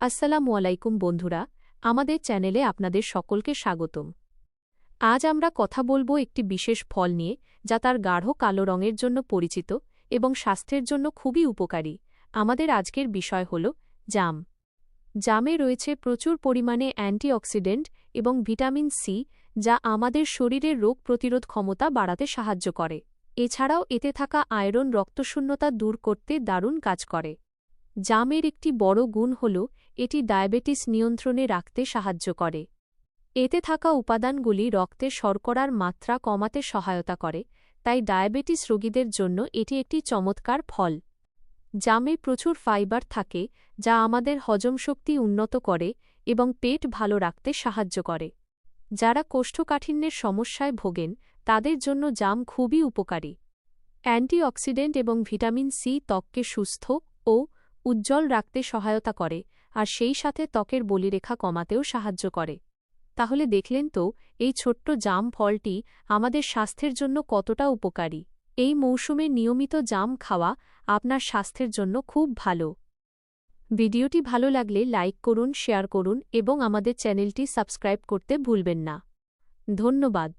আসসালামু আলাইকুম বন্ধুরা, আমাদের চ্যানেলে আপনাদের সকলকে স্বাগতম। আজ আমরা কথা বলব একটি বিশেষ ফল নিয়ে, যা তার গাঢ় কালো রঙের জন্য পরিচিত এবং স্বাস্থ্যের জন্য খুবই উপকারী। আমাদের আজকের বিষয় হল জাম। জামে রয়েছে প্রচুর পরিমাণে অ্যান্টিঅক্সিডেন্ট এবং ভিটামিন সি, যা আমাদের শরীরের রোগ প্রতিরোধ ক্ষমতা বাড়াতে সাহায্য করে। এছাড়াও এতে থাকা আয়রন রক্তশূন্যতা দূর করতে দারুণ কাজ করে। জামের একটি বড় গুণ হল, এটি ডায়াবেটিস নিয়ন্ত্রণে রাখতে সাহায্য করে। এতে থাকা উপাদানগুলি রক্তে শর্করার মাত্রা কমাতে সহায়তা করে, তাই ডায়াবেটিস রোগীদের জন্য এটি একটি চমৎকার ফল। জামে প্রচুর ফাইবার থাকে, যা আমাদের হজম শক্তি উন্নত করে এবং পেট ভালো রাখতে সাহায্য করে। যারা কোষ্ঠকাঠিন্যের সমস্যায় ভোগেন, তাদের জন্য জাম খুবই উপকারী। অ্যান্টিঅক্সিডেন্ট এবং ভিটামিন সি ত্বককে সুস্থ ও উজ্জ্বল রাখতে সহায়তা করে, আর সেই সাথে ত্বকের বলিরেখা কমাতেও সাহায্য করে। তাহলে দেখলেন তো, এই ছোট্ট জাম ফলটি আমাদের স্বাস্থ্যের জন্য কতটা উপকারী। এই মৌসুমে নিয়মিত জাম খাওয়া আপনার স্বাস্থ্যের জন্য খুব ভালো। ভিডিওটি ভালো লাগলে লাইক করুন, শেয়ার করুন এবং আমাদের চ্যানেলটি সাবস্ক্রাইব করতে ভুলবেন না। ধন্যবাদ।